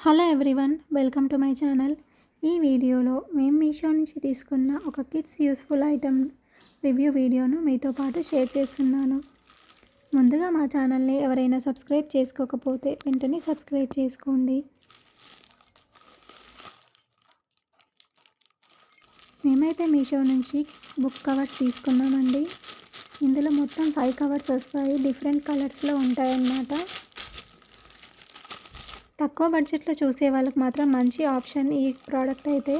Hello everyone welcome to my channel. ఈ వీడియోలో మేము మీషో నుంచి తీసుకున్న ఒక కిడ్స్ యూస్ఫుల్ ఐటమ్ రివ్యూ వీడియోను మీతో పాటు షేర్ చేస్తున్నాను. ముందుగా మా ఛానల్ని ఎవరైనా సబ్స్క్రైబ్ చేసుకోకపోతే వెంటనే సబ్స్క్రైబ్ చేసుకోండి. మేమైతే మీషో నుంచి బుక్ కవర్స్ తీసుకున్నామండి. ఇందులో మొత్తం ఫైవ్ కవర్స్ వస్తాయి. డిఫరెంట్ కలర్స్లో ఉంటాయన్నమాట. తక్కువ బడ్జెట్లో చూసే వాళ్ళకి మాత్రం మంచి ఆప్షన్ ఈ ప్రోడక్ట్ అయితే.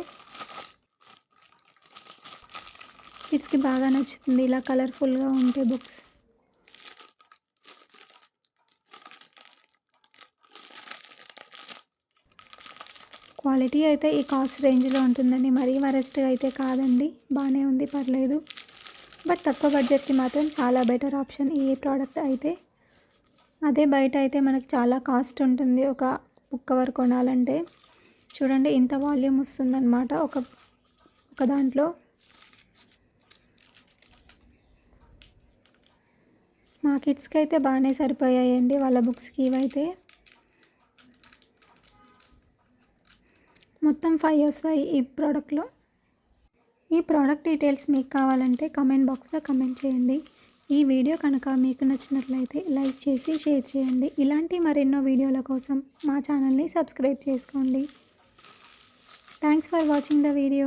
కిడ్స్కి బాగా నచ్చుతుంది. ఇలా కలర్ఫుల్గా ఉంటే బుక్స్. క్వాలిటీ అయితే ఈ కాస్ట్ రేంజ్లో ఉంటుందండి. మరీ వరెస్ట్గా అయితే కాదండి. బాగానే ఉంది పర్లేదు. బట్ తక్కువ బడ్జెట్కి మాత్రం చాలా బెటర్ ఆప్షన్ ఈ ప్రోడక్ట్ అయితే. అదే బయట అయితే మనకు చాలా కాస్ట్ ఉంటుంది. ఒక బుక్ కవర్ కొనాలంటే చూడండి ఇంత వాల్యూమ్ వస్తుందన్నమాట. ఒక ఒక దాంట్లో మా కిడ్స్కి అయితే బాగానే సరిపోయాయండి. వాళ్ళ బుక్స్కి ఇవైతే మొత్తం ఫైవ్ వస్తాయి ఈ ప్రోడక్ట్లో. ఈ ప్రోడక్ట్ డీటెయిల్స్ మీకు కావాలంటే కమెంట్ బాక్స్లో కమెంట్ చేయండి. ఈ వీడియో కనుక మీకు నచ్చినట్లయితే లైక్ చేసి షేర్ చేయండి. ఇలాంటి మరెన్నో వీడియోల కోసం మా ఛానల్ని సబ్స్క్రైబ్ చేసుకోండి. Thanks for watching the video